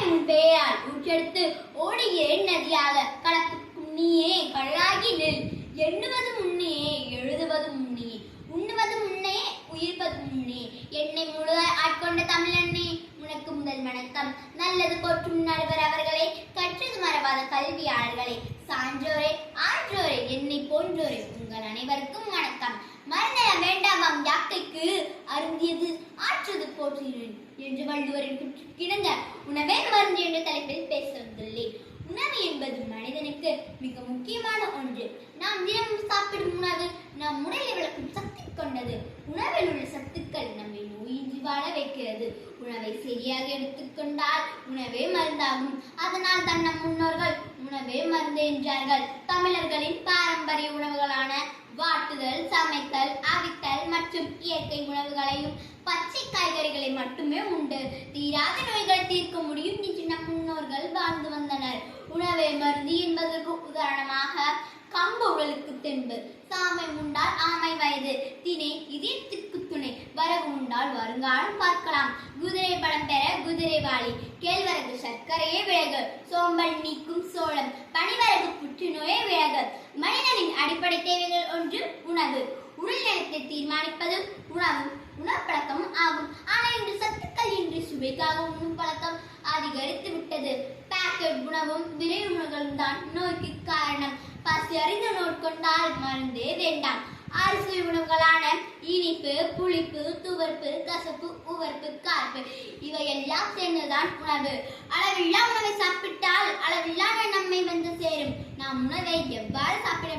உன் உற்றெடுத்து ஊற்றெடுத்து ஓடுகிறேன் நதியாக கலப்புக்கும் நீயே கடலாகி நில். எண்ணுவது முன்னே எழுதுவது முன்னே. உண்ணுவது முன்னே உயிர்ப்பது முன்னே. என்னை முழுக ஆட்கொண்ட தமிழண்ணே உனக்கு முதல் வணக்கம். நல்லது போற்றும் நடுவர் அவர்களே கற்றது மறவாத கல்வியாளர்களே. சான்றோரே ஆன்றோரே என்னை போன்றோரே. உங்கள் அனைவருக்கும் வணக்கம். மறுநலம் வேண்டாமாம் யாக்கைக்கு? அருந்தியது ஆற்றது போற்றுகிறேன் என்று வள்ளுவரின் கிணங்க. உணவே மருந்து என்ற தலைப்பில் பேச வந்துள்ளேன். உணவு என்பது மனிதனுக்கு மிக முக்கியமான ஒன்று. நாம் தினமும் சாப்பிடும் உணவு நம் உடலை வளர்க்கும் சக்தி கொண்டது. உணவில் உள்ள சத்துக்கள் நம்மை நோயின்றி வாழ வைக்கிறது. உணவை சரியாக எடுத்துக்கொண்டால் உணவே மருந்தாகும். அதனால் தான் நம் முன்னோர்கள் உணவே மருந்து என்றார்கள். தமிழர்களின் பாரம்பரிய உணவுகளான வாட்டுதல் சமைத்தல் அவித்தல் மற்றும் இயற்கை உணவுகளையும் பச்சை காய்கறிகளை மட்டுமே உண்டு. தீராத நோய்கள் தீர்க்க முடியும் என்று நம் முன்னோர்கள் வாழ்ந்து வந்தனர். உணவை மருந்து என்பதற்கு உதாரணமாக கம்பு உடலுக்கு தெம்பு சாமை உண்டால் ஆமை வயது தினை இதயத்திற்கு துணை வரவு உண்டால் வருங்காலம் பார்க்கலாம். குதிரை பலம் பெற குதிரை வாளி கேழ்வரகு சர்க்கரையே விலகு சோம்பல் நீக்கும் சோழ உடல் தீர்மானிப்பது உணவும் உணப்பழக்கமும் ஆகும். ஆனால் இன்று சத்துக்கள் இன்றி சுவைக்காக உண்ணும் பழக்கம் அதிகரித்து விட்டது. பேக்கெட் உணவும் விரை உணவுகளும் தான் நோய்க்கு காரணம். பசி அறிந்த நோட்கொண்டால் மருந்தே வேண்டாம். அரிசி உணவுகளான இனிப்பு புளிப்பு துவர்ப்பு கசப்பு உவர்ப்பு கார்ப்பு இவையெல்லாம் சேர்ந்துதான் உணவு. அளவில்லா உணவை சாப்பிட்டால் அளவில்லாத நம்மை வந்து சேரும் நாம் உணவை எவ்வாறு சாப்பிட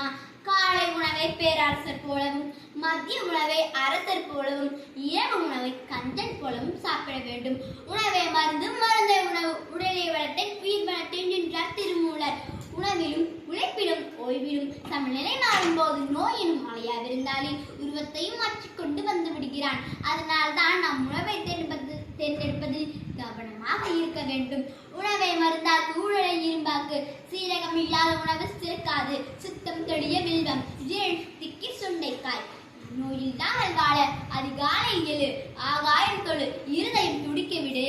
தெரியுமா காலை உணவை பேரரசர் போலவும் மதிய உணவை அரசர் போலவும் இரவு உணவை கஞ்சன் போலவும் சாப்பிட வேண்டும். உணவை மருந்து மருந்தை உணவு உடலை வளர்த்தேன் உயிர் வளர்த்தேன் என்றார் திருமூலர். உணவிலும் உழைப்பிலும் ஓய்விலும் சமநிலை மாறும் போது நோய் எனும் மலையாவிருந்தாலே உருவத்தையும் மாற்றிக்கொண்டு வந்து விடுகிறான். அதனால் தான் நாம் உணவை தேர்ந்தெடுப்பது தேர்ந்தெடுப்பதில் கவனமாக இருக்க வேண்டும். உணவை மருந்தால் ஊழலை இரும்பாக்கு சீரகம் இல்லாத உணவு சிறக்காது. சுத்தம் தெளிய வில்வம் திக்கி சுண்டைக்காய். நோயில்லாமல் வாழ அதிகாலை எழு ஆகாயம் தொழு. இருதயம் துடிக்க விடு.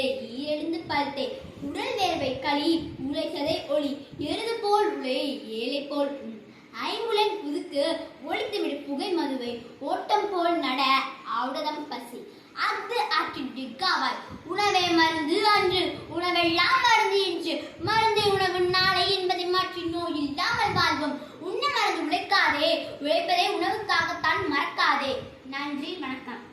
எழுந்து பார்த்தே. உடல் வேர்வை களி. உழைச்சதை ஒளி. எருது போல் உழை ஏழை போல் உண். புதுக்கு. ஒழித்துவிடு புகை மதுவை. ஓட்டம் போல் நட. ஆவுடதம் பசி. அஃது ஆற்றின் டிக்காவாய் உணவே மருந்து அன்று. உணவெல்லாம் மருந்து என்று மருந்தே உணவு நாளை என்பதை மாற்றி நோய் இல்லாமல் வாழ்வோம் உண்ண மருந்து உழைக்காதே உழைப்பதை உணவுக்காகத்தான் மறக்காதே. நன்றி வணக்கம்.